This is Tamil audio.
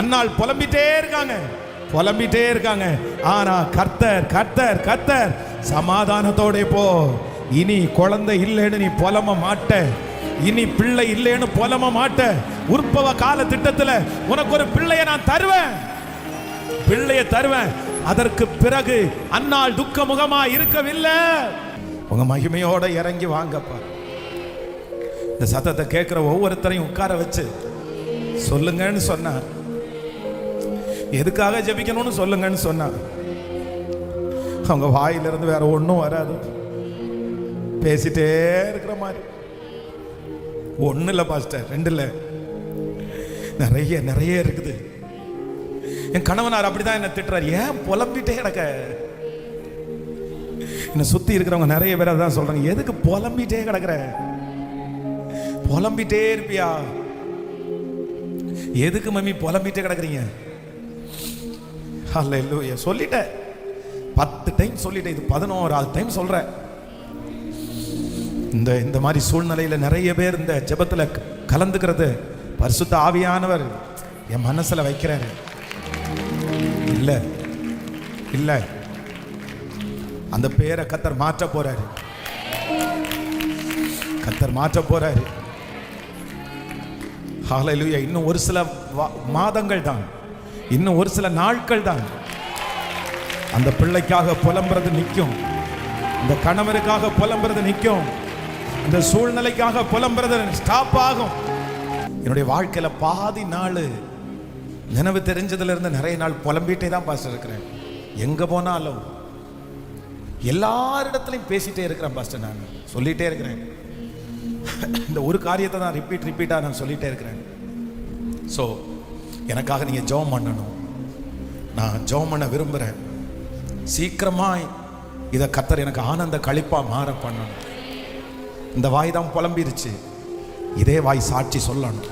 அன்னாள் புலம்பிட்டே இருக்காங்க. புலம்பிட்டே இருக்காங்க. ஆனா கர்த்தர் கர்த்தர் கர்த்தர் சமாதானத்தோட போ. இனி குழந்தை இல்லைன்னு நீ புலம்ப மாட்ட. இனி பிள்ளை இல்லைன்னு புலம்ப மாட்ட. உற்பவ கால திட்டத்துல உனக்கு ஒரு பிள்ளைய நான் தருவேன். பிள்ளைய தருவேன். அதற்கு பிறகு அன்னாள் துக்க முகமா இருக்கவில்லை. உங்க மகிமையோட இறங்கி வாங்கப்பா. இந்த சத்தத்தை கேட்கிற ஒவ்வொருத்தரையும் உட்கார வச்சு சொல்லுங்கன்னு சொன்னார். எதுக்காக ஜெபிக்கணும்னு சொல்லுங்கன்னு சொன்னார் அவங்க வாயிலிருந்து வேற ஒன்றும் வராது. பேசிட்டே இருக்கிற மாதிரி. ஒன்றும் இல்லை பாஸ்டர். ரெண்டு இல்லை. நிறைய நிறைய இருக்குது. என் கணவனார் அப்படிதான் என்ன திட்டுறாரு. ஏன் புலம்பிட்டே கிடக்க? என்னை சுத்தி இருக்கிறவங்க நிறைய பேர் அதான் சொல்றாங்க. எதுக்கு புலம்பிட்டே கிடக்குற? புலம்பிட்டே இருப்பியா? எதுக்கு மம்மி புலம்பிட்டே கிடக்குறீங்க? அல்ல சொல்லிட்டேன். பத்து டைம் சொல்லிட்டேன். இது பதினோராவது டைம் சொல்கிறேன் இந்த இந்த மாதிரி சூழ்நிலையில் நிறைய பேர் இந்த ஜபத்தில் கலந்துக்கிறது. பரிசுத்த ஆவியானவர் என் மனசில் வைக்கிறாரு. இல்லை இல்லை. அந்த பேரை கத்தர் மாற்ற போறாரு. கத்தர் மாற்ற போறாரு. ஹalleluya இன்னும் ஒரு சில மாதங்கள் தான் இன்னும் ஒரு சில நாட்கள் தான். அந்த பிள்ளைக்காக புலம்புறது நிற்கும். இந்த கணவருக்காக புலம்புறது நிற்கும். இந்த சூழ்நிலைக்காக புலம்புறது ஸ்டாப் ஆகும். என்னுடைய வாழ்க்கையில் பாதி நாள் நினைவு தெரிஞ்சதுலேருந்து நிறைய நாள் புலம்பிகிட்டே தான் பாஸ்டர் இருக்கிறேன். எங்கே போனாலும் எல்லாரிடத்துலையும் பேசிகிட்டே இருக்கிறேன் பாஸ்டர் நான். சொல்லிகிட்டே இருக்கிறேன். இந்த ஒரு காரியத்தை தான் ரிப்பீட் ரிப்பீட்டாக நான் சொல்லிகிட்டே இருக்கிறேன். ஸோ எனக்காக நீங்கள் ஜெபம் பண்ணணும். நான் ஜெபம் பண்ண விரும்புகிறேன் சீக்கிரமாக இதை கத்தர் எனக்கு ஆனந்த கழிப்பாக மாற பண்ணணும். இந்த வாய் தான் புலம்பிருச்சு. இதே வாய் சாட்சி சொல்லணும்.